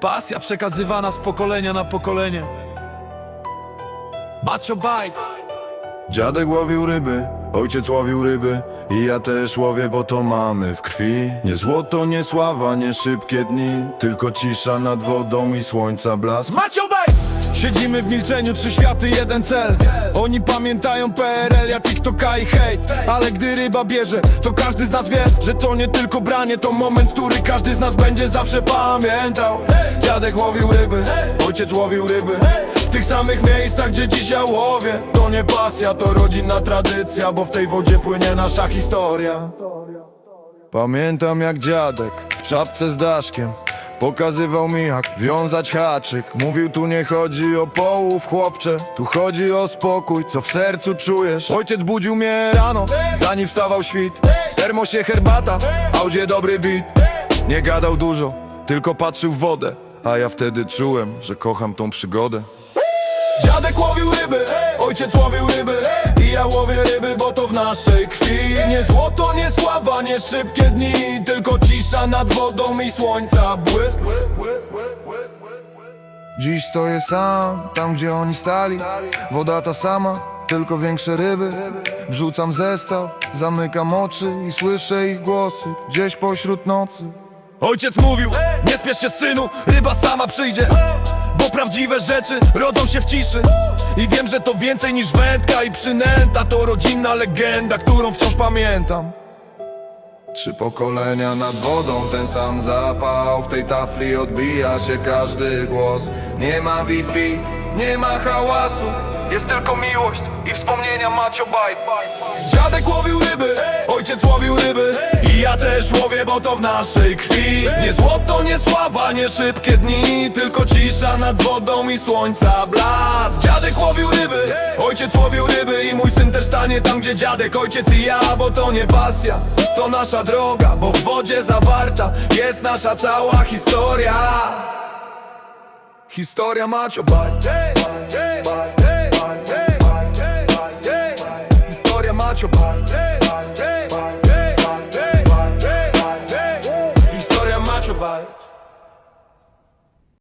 Pasja przekazywana z pokolenia na pokolenie. Macho Bites! Dziadek łowił ryby, ojciec łowił ryby I ja też łowię, bo to mamy w krwi. Nie złoto, nie sława, nie szybkie dni Tylko cisza nad wodą i słońca blask. Macho Bites! Siedzimy w milczeniu, trzy światy, jeden cel. Oni pamiętają PRL, ja TikToka i hejt. Ale gdy ryba bierze, to każdy z nas wie Że to nie tylko branie, to moment, który każdy z nas będzie zawsze pamiętał Dziadek łowił ryby, ojciec łowił ryby. W tych samych miejscach, gdzie dzisiaj łowię To nie pasja, to rodzinna tradycja Bo w tej wodzie płynie nasza historia. Pamiętam jak dziadek w czapce z daszkiem Pokazywał mi jak wiązać haczyk. Mówił tu nie chodzi o połów chłopcze Tu chodzi o spokój, co w sercu czujesz. Ojciec budził mnie rano, zanim wstawał świt. W termosie herbata, audzie dobry beat Nie gadał dużo, tylko patrzył w wodę A ja wtedy czułem, że kocham tą przygodę. Dziadek łowił ryby, ojciec łowił ryby I ja łowię ryby, bo to w naszej krwi. Nie złoto, nie sława, nie szybkie dni Tylko cisza nad wodą i słońca błysk. Dziś stoję sam, tam gdzie oni stali. Woda ta sama, tylko większe ryby. Wrzucam zestaw, zamykam oczy I słyszę ich głosy gdzieś pośród nocy Ojciec mówił, nie spiesz się synu, ryba sama przyjdzie. Bo prawdziwe rzeczy rodzą się w ciszy. I wiem, że to więcej niż wędka i przynęta. To rodzinna legenda, którą wciąż pamiętam. Trzy pokolenia nad wodą, ten sam zapał. W tej tafli odbija się każdy głos. Nie ma Wi-Fi, nie ma hałasu. Jest tylko miłość i wspomnienia Macio Baj. Dziadek łowił ryby, ojciec łowił ryby Ja też łowię, bo to w naszej krwi. Nie złoto, nie sława, nie szybkie dni. Tylko cisza nad wodą i słońca blask. Dziadek łowił ryby, ojciec łowił ryby I mój syn też stanie tam, gdzie dziadek, ojciec i ja Bo to nie pasja, to nasza droga Bo w wodzie zawarta jest nasza cała historia. Historia Macio Baj. Historia Macio Baj